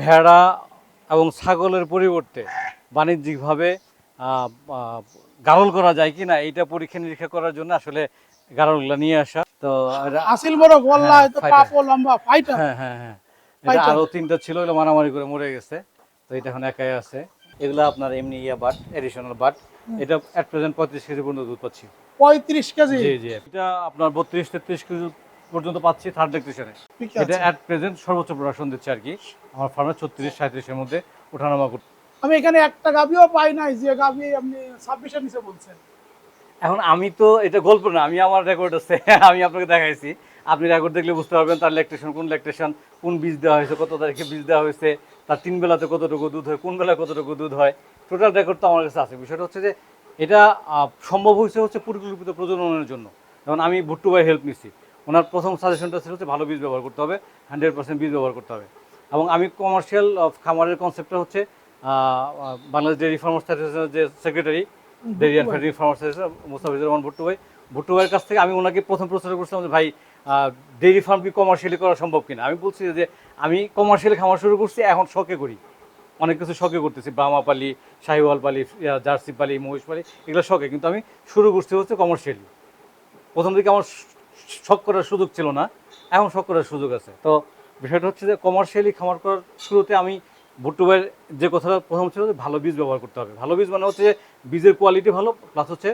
ভেড়া এবং ছাগলের পরিবর্তে বাণিজ্যিকভাবে গারল করা যায় কিনা এইটা পরীক্ষা নিরীক্ষা করার জন্য আসলে গারলগুলো নিয়ে আসা। তো আসিল বড় হ্যাঁ, হয়তো fighter. লম্বা ফাইটার হ্যাঁ হ্যাঁ হ্যাঁ। এটা আরও তিনটা ছিল এগুলো মারামারি করে মরে গেছে। তো এটা এখন একাই আছে। এগুলো আপনার এমনি ইয়া বাট এডিশনাল বাট। এটা এট প্রেজেন্ট পঁয়ত্রিশ কেজি পর্যন্ত দুধ পাচ্ছি। পঁয়ত্রিশ কেজি? জি জি। এটা আপনার বত্রিশ তেত্রিশ কেজি পর্যন্ত পাচ্ছি থার্ড ইলেকট্রিশিয়ানে এটা অ্যাট প্রেজেন্ট সর্বোচ্চ প্রোডাকশন দিচ্ছে আর কি। আমার ফার্মে ছত্রিশ সাঁত্রিশের মধ্যে ওঠানামা করছে। আমি এখানে একটা গাভিও পাই নাই যে গাভি আপনি ছাব্বিশের নিচে বলছেন। এখন আমি তো এটা গল্প না আমি আমার রেকর্ড আছে আমি আপনাকে দেখাইছি। আপনি রেকর্ড দেখলে বুঝতে পারবেন তার ল্যাকটেশন কোন ল্যাকটেশন কোন বীজ দেওয়া হয়েছে কত তারিখে বীজ দেওয়া হয়েছে তার তিন বেলাতে কতটুকু দুধ হয় কোন বেলায় কতটুকু দুধ হয়। টোটাল রেকর্ড তো আমার কাছে আছে। বিষয়টা হচ্ছে যে এটা সম্ভব হয়েছে হচ্ছে পরিকল্পিত প্রজননের জন্য। যেমন আমি ভুট্টু ভাই হেল্প নিচ্ছি ওনার প্রথম সাজেশনটা ছিল হচ্ছে ভালো বীজ ব্যবহার করতে হবে হান্ড্রেড পার্সেন্ট বীজ ব্যবহার করতে হবে। এবং আমি কমার্শিয়াল খামারের কনসেপ্টটা হচ্ছে বাংলাদেশ ডেয়ারি ফার্মার্স অ্যাসোসিয়েশনের যে secretary dairy and factory farmers association Mustafizur Rahman Bhuttu ভাই। ভুট্টু ভাইয়ের কাছ থেকে আমি ওনাকে প্রথম প্রশ্ন করছিলাম যে ভাই ডেয়ারি ফার্ম কি কমার্শিয়ালি করা সম্ভব কিনা? আমি বলছি যে আমি কমার্শিয়ালি খামার শুরু করছি এখন শখে করি। অনেক কিছু শখে করতেছি ব্রাহ্মা পালি শাহিওয়াল পালি জার্সি পালি মহিষ পালি এগুলো শখে। কিন্তু আমি শুরু করছি হচ্ছে কমার্শিয়ালি প্রথম দিকে আমার শখ করার সুযোগ ছিল না এখন শখ করার সুযোগ আছে। তো বিষয়টা হচ্ছে যে কমার্শিয়ালি খামার করার শুরুতে আমি ভুট্টু ভাইয়ের যে কথাটা প্রথম ছিল যে ভালো বীজ ব্যবহার করতে হবে। ভালো বীজ মানে হচ্ছে যে বীজের কোয়ালিটি ভালো প্লাস হচ্ছে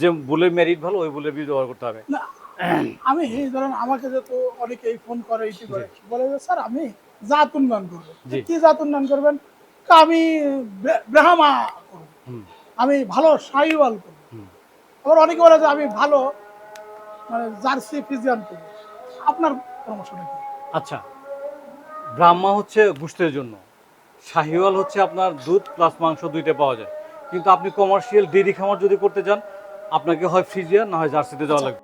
যে বুলের মেরিট ভালো ওই বুলের বীজ ব্যবহার করতে হবে। আমি ধরেন আমাকে যেহেতু অনেকেই ফোন করে ইটি করে। বলে যে স্যার আমি জাত উন্নয়ন করব। কি জাত উন্নয়ন করবেন? আমি ব্রাহ্মা করব। আমি ভালো সাইওয়াল করব। আবার অনেকে বলে যে আমি ভালো মানে জার্সি ফিজিয়ান করব আপনার পরামর্শটা কি? আচ্ছা ব্রাহ্মা হচ্ছে গুস্তের জন্য শাহিওয়াল হচ্ছে আপনার দুধ প্লাস মাংস দুইটা পাওয়া যায়। কিন্তু আপনি কমার্শিয়াল ডেরি খামার যদি করতে চান আপনাকে হয় ফ্রিজিয়ান না হয় জার্সিতে যাওয়া লাগবে।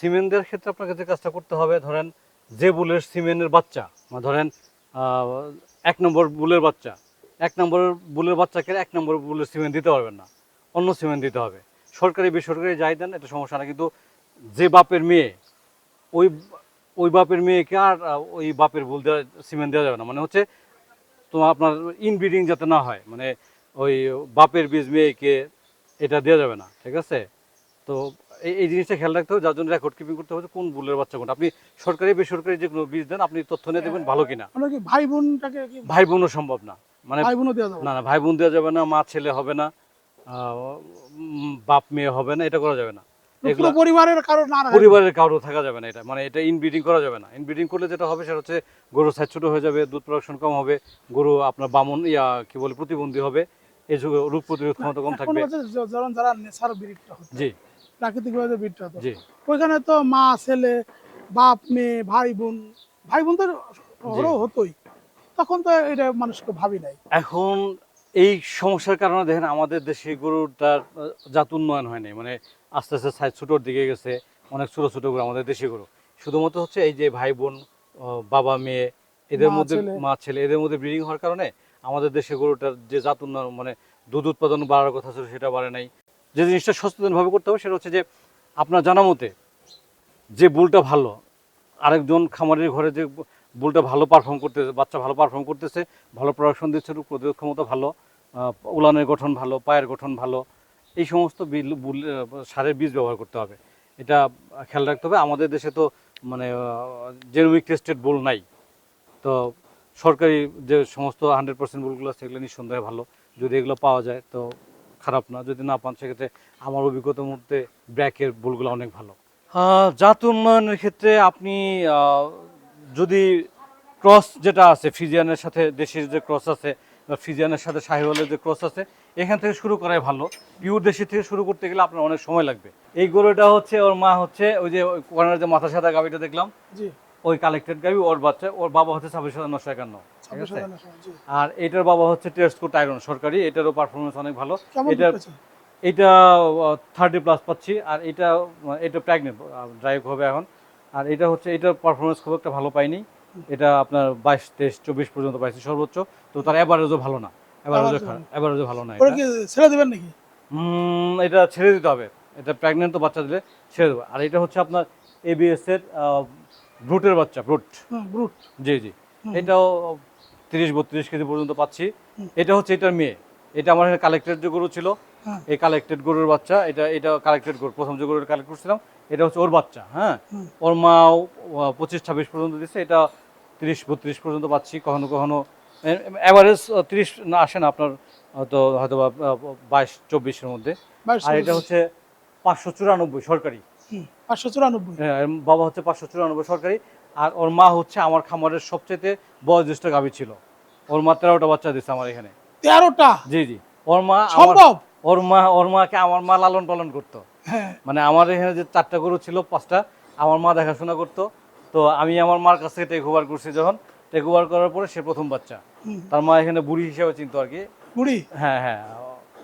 সিমেন্টের ক্ষেত্রে আপনাকে যে কাজটা করতে হবে, ধরেন যে বুলের সিমেন্টের বাচ্চা ধরেন এক নম্বর বুলের বাচ্চা, এক নম্বর বুলের বাচ্চাকে এক নম্বর বুলের সিমেন্ট দিতে পারবেন না, অন্য সিমেন্ট দিতে হবে। সরকারি, বেসরকারি যাই দেন, এটা সমস্যা না, কিন্তু যে বাপের মেয়ে, ওই ওই বাপের মেয়েকে আর ওই বাপের বুল দেওয়া, সিমেন্ট দেওয়া যাবে না। মানে হচ্ছে তো আপনার ইনব্রিডিং যাতে না হয় মানে ওই বাপের বীজ মেয়েকে এটা দেওয়া যাবে না, ঠিক আছে? তো এই এই জিনিসটা খেয়াল রাখতে হবে যার জন্য রেকর্ড কিপিং করতে হবে কোন বুলের বাচ্চা কোনটা। আপনি সরকারি বেসরকারি যে কোনো বীজ দেন আপনি তথ্য নিয়ে দেবেন ভালো কিনা। ভাই বোনটাকে কি ভাই বোনও সম্ভব না। মানে ভাই বোনও দেওয়া যাবে না। না ভাই বোন দেওয়া যাবে না মা ছেলে হবে না বাপ মেয়ে হবে না এটা করা যাবে না। পরিবারের কারও না পরিবারের কারও থাকা যাবে না এটা। মানে এটা ইনব্রিডিং করা যাবে না। ইনব্রিডিং করলে যেটা হবে সেটা হচ্ছে গরুর সাইজ ছোট হয়ে যাবে দুধ প্রোডাকশন কম হবে গরু আপনার বামন ইয়া কি বলে প্রতিবন্ধী হবে এই যুগে রোগ প্রতিরোধ ক্ষমতা কম থাকবে। যারা জি। প্রাকৃতিক ভাবে বিরুদ্ধে ওইখানে তো মা ছেলে বাপ মেয়ে ভাই বোন ভাই বোন তো হতোই। তখন তো এটা মানুষকে ভাবি নাই। এখন এই সমস্যার কারণে দেখেন আমাদের দেশে গরুটার জাত উন্নয়ন হয়নি মানে আস্তে আস্তে সাইজ ছোটোর দিকে গেছে অনেক ছোটো ছোটো গরু আমাদের দেশি গরু। শুধুমাত্র হচ্ছে এই যে ভাই বোন বাবা মেয়ে এদের মধ্যে মা ছেলে এদের মধ্যে ব্রিডিং হওয়ার কারণে আমাদের দেশে গরুটার যে জাত উন্নয়ন মানে দুধ উৎপাদন বাড়ার কথা ছিল সেটা বাড়ে নাই। যে জিনিসটা সচেতনভাবে করতে হবে সেটা হচ্ছে যে আপনার জানা মতে যে বুলটা ভালো, আরেকজন খামারের ঘরে যে বুলটা ভালো পারফর্ম করতেছে, বাচ্চা ভালো পারফর্ম করতেছে, ভালো প্রোডাকশন দিচ্ছে প্রতিরোধ ক্ষমতা ভালো উলানের গঠন ভালো, পায়ের গঠন ভালো, এই সমস্ত বিল, বুল সারের বীজ ব্যবহার করতে হবে। এটা খেয়াল রাখতে হবে। আমাদের দেশে তো মানে জেনোমিক টেস্টেড বুল নাই। তো সরকারি যে সমস্ত হান্ড্রেড পার্সেন্ট বুলগুলো আছে সেগুলো নিঃসন্দেহে ভালো। যদি এগুলো পাওয়া যায়, তো খারাপ না যদি না পান সেক্ষেত্রে আমার অভিজ্ঞতার মধ্যে ব্র্যাকের বুলগুলো অনেক ভালো। জাত উন্নয়নের ক্ষেত্রে আপনি আহ, যদি ক্রস যেটা আছে ফিজিয়ানের সাথে দেশের যে ক্রস আছে বা ফিজিয়ানের সাথে শাহিওয়ালের যে ক্রস আছে এখান থেকে শুরু করাই ভালো। পিওর দেশি থেকে শুরু করতে গেলে আপনার অনেক সময় লাগবে। এই গরুটা হচ্ছে ওর মা হচ্ছে ওই যে কর্নার যে মাথা সাদা গাবিটা দেখলাম? ওই কালেক্টেড গাবি ওর বাচ্চা ওর বাবা হচ্ছে ছাব্বিশ হাজার নশো একান্ন। ঠিক আছে। আর এটার বাবা হচ্ছে টেস্ট কোট আয়রন সরকারি। এটারও পারফরমেন্স অনেক ভালো। এটা এটা থার্টি প্লাস পাচ্ছি। আর এটা এটা প্রেগনেন্ট ড্রাইভ হবে এখন। আর এটা হচ্ছে এটার পারফরমেন্স খুব একটা ভালো পাইনি। এটা আপনার বাইশ তেইশ চব্বিশ পর্যন্ত পাইছি সর্বোচ্চ। তো তার অ্যাভারেজও ভালো না। অ্যাভারেজও অ্যাভারেজও ভালো না ছেড়ে দিবেন নাকি? এটা ছেড়ে দিতে হবে। এটা প্রেগনেন্ট তো বাচ্চা দিলে ছেড়ে দেবে। আর এটা হচ্ছে আপনার এবিএস এর ব্রুটের বাচ্চা ব্রুট ব্রুট জি জি। এটাও তিরিশ বত্রিশ কেজি পর্যন্ত পাচ্ছি। এটা হচ্ছে এটার মেয়ে। এটা আমার কালেক্টেড যে গরু ছিল হ্যাঁ। এই কালেক্টেড গরুর বাচ্চা। এটা এটা কালেক্টেড গরু প্রথম যে গরুর কালেক্ট করছিলাম এটা হচ্ছে ওর বাচ্চা হ্যাঁ? ওর মাও পঁচিশ ছাব্বিশ পর্যন্ত দিচ্ছে এটা তিরিশ বত্রিশ পর্যন্ত পাচ্ছি কখনো কখনো। অ্যাভারেজ তিরিশ না আসে না আপনার হয়তো হয়তো বা বাইশ চব্বিশের মধ্যে। আর এটা হচ্ছে পাঁচশো চুরানব্বই সরকারি। পাঁচশো চুরানব্বই। হ্যাঁ, বাবা হচ্ছে পাঁচশো চুরানব্বই সরকারি। আর ওর মা হচ্ছে আমার খামারের সবচেয়ে বয়োজ্যেষ্ঠ গাভী ছিল। ওর মা তেরোটা বাচ্চা দিচ্ছে আমার এখানে। তেরোটা? জি জি। ওর মা সম্ভব? ওর মা ওর মাকে আমার মা লালন পালন করতো। হ্যাঁ। মানে আমার এখানে যে চারটা গরু ছিল পাঁচটা আমার মা দেখাশোনা করতো। তো আমি আমার মার কাছ থেকে টেক ওভার করছি যখন। টেক ওভার করার পরে সে প্রথম বাচ্চা। তার মা এখানে বুড়ি হিসেবে চিনতো আর কি। বুড়ি? হ্যাঁ হ্যাঁ।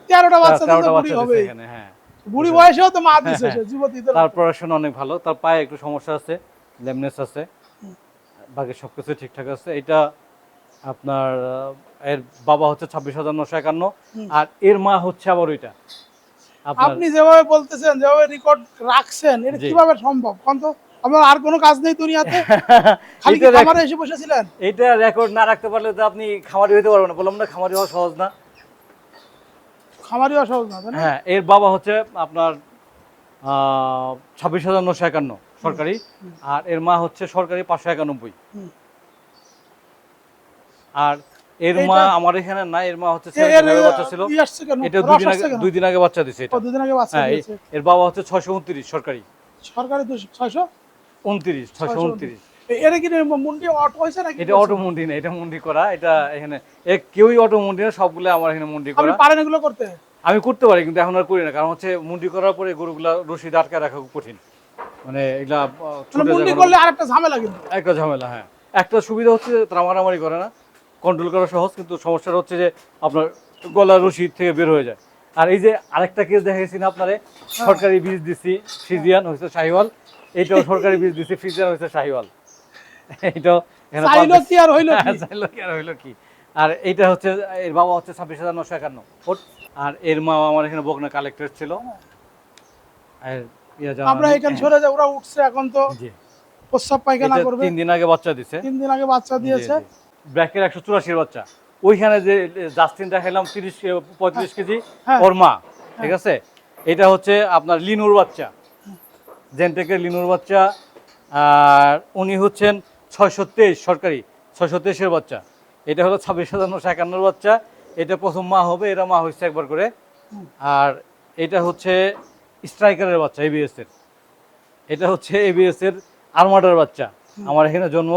তেরোটা বাচ্চা তেরোটা বুড়ি বাচ্চা হবে। দিচ্ছে এখানে হ্যাঁ। বুড়ি বয়সেও তো মা দিছে হ্যাঁ, তো তার পড়াশোনা অনেক ভালো তার পায়ে একটু সমস্যা আছে লেমনেস আছে। বাকি সব কিছু ঠিকঠাক আছে। এটা আপনার এর বাবা হচ্ছে ছাব্বিশ হাজার নশো একান্ন আর এর মা হচ্ছে আবার ওইটা। আপনি যেভাবে বলতেছেন যেভাবে রেকর্ড রাখছেন এটা কীভাবে সম্ভব? তো আমার আর কোনো কাজ নেই দুনিয়াতে। খালি খামারে এসে বসেছিলেন? এটা রেকর্ড না রাখতে পারলে তো আপনি খামারি হতে পারবেন না। বললাম না খামারি হওয়া সহজ না। খামারি না তাই না? হ্যাঁ এর বাবা হচ্ছে আপনার ছাব্বিশ হাজার নশো একান্ন। সরকারি আর এর মা হচ্ছে সরকারি পাঁচশো একানব্বই। আর এর মা আমার এখানে না এর মা হচ্ছে বাচ্চা ছিল এটা দুই দিন আগে দুই দিন আগে বাচ্চা দিছে এটা। ও, দুদিন আগে বাচ্চা হ্যাঁ দিয়েছে। এর বাবা হচ্ছে ছয়শো উনত্রিশ সরকারি। সরকারি ছয়শো? উনত্রিশ ছয়শো উনত্রিশ। এ- এটা কি মুন্ডি অটো হয়েছে নাকি? এটা অটো মুন্ডি না এটা মুন্ডি করা এটা এখানে এ কেউই অটো মুন্ডি না সবগুলো আমার এখানে মুন্ডি আপনি পারেন এগুলো করতে? আমি করতে পারি কিন্তু এখন আর করি না কারণ হচ্ছে মুন্ডি করার পরে গরুগুলা রশিদ আটকে রাখা খুব কঠিন। মানে এগুলা মানে মুন্ডি করলে আরেকটা ঝামেলা কিন্তু। একটা ঝামেলা হ্যাঁ। একটা সুবিধা হচ্ছে তারা মারামারি করে না। কন্ট্রোল করা সহজ কিন্তু সমস্যাটা হচ্ছে যে আপনার গলা রশিদ থেকে বের হয়ে যায়। আর এই যে আরেকটা কেস দেখা গেছি না আপনারে? সরকারি বীজ দিছি ফ্রিজিয়ান হয়েছে শাহিওয়াল। এইটাও সরকারি বীজ দিছি ফ্রিজিয়ান হয়েছে শাহিওয়াল। এইটাও চাইলো কি আর হইল কি? হ্যাঁ, চাইলো কি আর হইল কি? আর এইটা হচ্ছে এর বাবা হচ্ছে ছাব্বিশ হাজার নশো একান্ন আর এর মা আমার এখানে বকনা কালেক্টর ছিল। আর আমরা নেই। এখানে সরে যাই ওরা উঠছে এখন তো। প্রস্রাব পায়খানা করবে। তিন দিন আগে বাচ্চা দিছে। তিন দিন আগে বাচ্চা দিয়েছে। ব্র্যাকের একশো চুরাশির বাচ্চা। ওইখানে যে জাস্টিন দেখাইলাম তিরিশ পঁয়ত্রিশ কেজি। হ্যাঁ। ওর মা ঠিক আছে? এটা হচ্ছে আপনার লিনুর বাচ্চা। জেনটেকের লিনুর বাচ্চা। আর উনি হচ্ছেন ছয়শো তেইশ সরকারি ছয়শো তেইশের বাচ্চা। এটা হলো ছাব্বিশ হাজার নশো একান্নর বাচ্চা। এটা প্রথম মা হবে এরা মা হচ্ছে একবার করে। আর এটা হচ্ছে স্ট্রাইকারের বাচ্চা এবিএস এর এটা হচ্ছে এবিএস এর আর্মাডার বাচ্চা আমার এখানে জন্ম।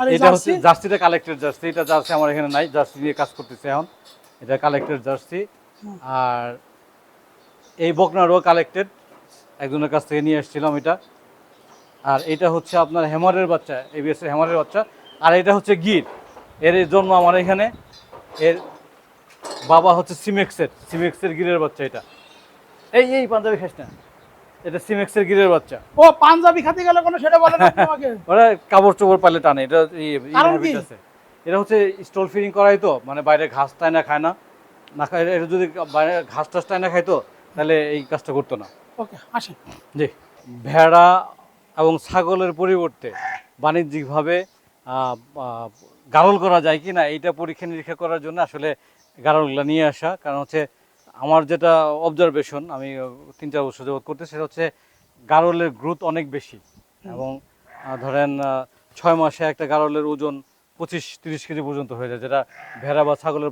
আর এটা হচ্ছে জার্সিটা কালেক্টেড জার্সি এটা জার্সি আমার এখানে নাই জার্সি দিয়ে কাজ করতেছে এখন। এটা কালেক্টেড জার্সি। আর এই বকনারও কালেক্টেড একজনের কাছ থেকে নিয়ে এসেছিলাম এটা। আর এটা হচ্ছে আপনার হেমারের বাচ্চা এবিএস এর হেমারের বাচ্চা। আর এটা হচ্ছে গির এর জন্ম আমার এখানে। এর বাবা হচ্ছে সিমেক্সের সিমেক্সের গিরের বাচ্চা এটা। এই এই পাঞ্জাবি খাস না। এটা সিমেক্সের গিরের বাচ্চা। ও পাঞ্জাবি খাতে গেলে কোনো সেটা বলেন আপনি আমাকে ওরা কাপড় চোপড় পালে টানে এটা? আছে এটা হচ্ছে স্টল ফিডিং করাই তো মানে বাইরে ঘাস টাই না খায় না। না খায় এটা যদি বাইরে ঘাস টাস টাই না খাইতো তাহলে এই কাজটা করতো না। ওকে আসেন। জি। ভেড়া এবং ছাগলের পরিবর্তে বাণিজ্যিকভাবে গারল করা যায় কি না এইটা পরীক্ষা নিরীক্ষা করার জন্য আসলে গারলগুলো নিয়ে আসা। কারণ হচ্ছে আমার যেটা অবজারভেশন আমি তিন চার বছর যাবত করতে সেটা হচ্ছে গারলের গ্রোথ অনেক বেশি। এবং ধরেন ছয় মাসে একটা গারলের ওজন পঁচিশ তিরিশ কেজি পর্যন্ত হয়ে যায় যেটা ভেড়া বা ছাগলের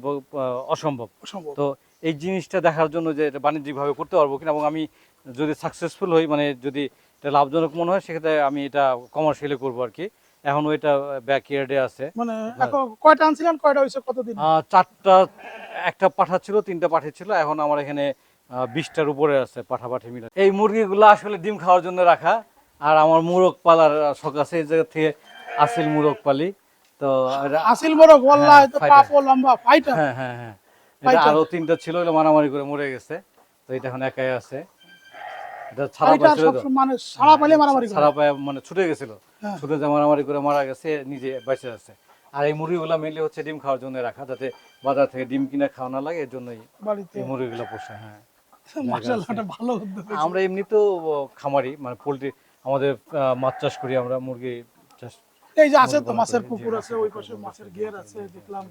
অসম্ভব। অসম্ভব। তো এই জিনিসটা দেখার জন্য যে এটা বাণিজ্যিকভাবে করতে পারব কিনা এবং আমি যদি সাকসেসফুল হই মানে যদি এটা লাভজনক মনে হয় সেক্ষেত্রে আমি এটা কমার্শিয়ালি করব আর কি। এখনও এটা ব্যাকইয়ার্ডে আছে। মানে এখন কয়টা আনছিলেন? কয়টা হয়েছে? কতদিন? চারটা একটা পাঠা ছিল তিনটা পাঠি ছিল। এখন আমার এখানে বিশটার উপরে আছে পাঠা পাঠি মিলে এই মুরগিগুলো আসলে ডিম খাওয়ার জন্য রাখা। আর আমার মুরগ পালার শখ আছে এই জায়গা থেকে আসিল মুরগ পালি। তো আসিল মোরগ? ওয়াল্লাহ হ্যাঁ, তো। পাপো লম্বা ফাইটার হ্যাঁ হ্যাঁ হ্যাঁ। আরও তিনটা ছিল মারামারি করে মরে গেছে। তো এটা এখন একাই আছে। মানে সারা পাইলে মারামারি করে। পায়ে মানে ছুটে গেছিল। হ্যাঁ। ছুটে যে মারামারি করে মারা গেছে নিজে বেঁচে আছে আর এই মুরগিগুলো মেনলি হচ্ছে ডিম খাওয়ার জন্য রাখা যাতে বাজার থেকে ডিম কিনে খাওয়া না লাগে এর জন্যই এই মুরগিগুলো পোষা হ্যাঁ। আমরা এমনিতেও খামারি মানে পোলট্রি আমাদের মাছ চাষ করি আমরা মুরগি চাষ এই যে আছে তো মাছের পুকুর আছে ওই পাশে মাছের ঘের আছে দেখলাম।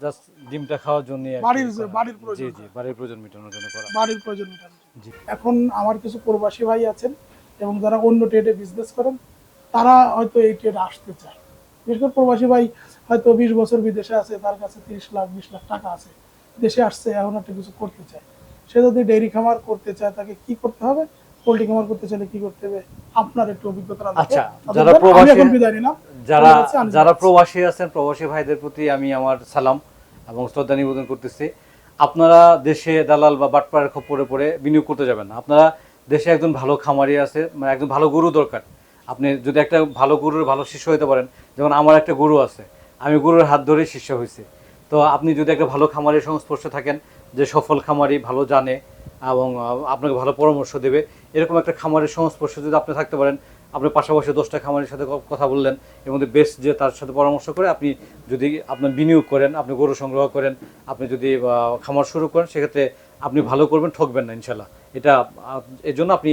জাস্ট ডিমটা খাওয়ার জন্য বাড়ির বাড়ির প্রয়োজন। জি বাড়ির প্রয়োজন মেটানোর জন্য করা। বাড়ির প্রয়োজন মেটানো জি। এখন আমার কিছু প্রবাসী ভাই আছেন এবং যারা অন্য ট্রেডে বিজনেস করেন তারা হয়তো এই ট্রেডে আসতে চায়। বিশেষ করে প্রবাসী ভাই হয়তো বিশ বছর বিদেশে আছে তার কাছে তিরিশ লাখ বিশ লাখ টাকা আছে। দেশে আসছে এখন একটা কিছু করতে চায়। সে যদি ডেইরি খামার করতে চায় তাকে কি করতে হবে? পোল্ট্রি খামার করতে চাইলে কি করতে হবে? আপনার একটু অভিজ্ঞতা আচ্ছা, যারা প্রবাসী- বিদায় নিলাম। যারা যারা প্রবাসী আছেন প্রবাসী ভাইদের প্রতি আমি আমার সালাম এবং শ্রদ্ধা নিবেদন করতেছি। আপনারা দেশে দালাল বা বাটপাড়ের খপ্পরে পড়ে বিনিয়োগ করতে যাবেন না। আপনারা দেশে একজন ভালো খামারি আছে মানে একজন ভালো গরু দরকার। আপনি যদি একটা ভালো গরুর ভালো শিষ্য হতে পারেন যেমন আমার একটা গরু আছে আমি গরুর হাত ধরেই শিষ্য হয়েছি তো আপনি যদি একটা ভালো খামারের সংস্পর্শে থাকেন যে সফল খামারি ভালো জানে এবং আপনাকে ভালো পরামর্শ দেবে এরকম একটা খামারের সংস্পর্শে যদি আপনি থাকতে পারেন আপনি পাশাপাশি দশটা খামারের সাথে কথা বললেন, এর মধ্যে বেস্ট যে তার সাথে পরামর্শ করে আপনি যদি আপনার বিনিয়োগ করেন, আপনি গরু সংগ্রহ করেন, আপনি যদি খামার শুরু করেন, সেক্ষেত্রে আপনি ভালো করবেন, ঠকবেন না ইনশাল্লাহ এটা এর জন্য আপনি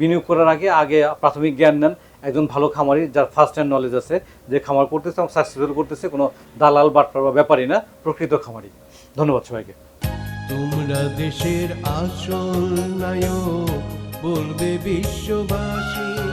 বিনিয়োগ করার আগে আগে প্রাথমিক জ্ঞান নেন। একজন ভালো খামারি, যার ফার্স্ট হ্যান্ড নলেজ আছে, যে খামার করতেছে এবং সাকসেসফুল করতেছে, কোনো দালাল, বাটপার বা ব্যাপারই না, প্রকৃত খামারি। ধন্যবাদ সবাইকে। তোমরা দেশের আসল নায়ক, বলবে বিশ্ববাসী।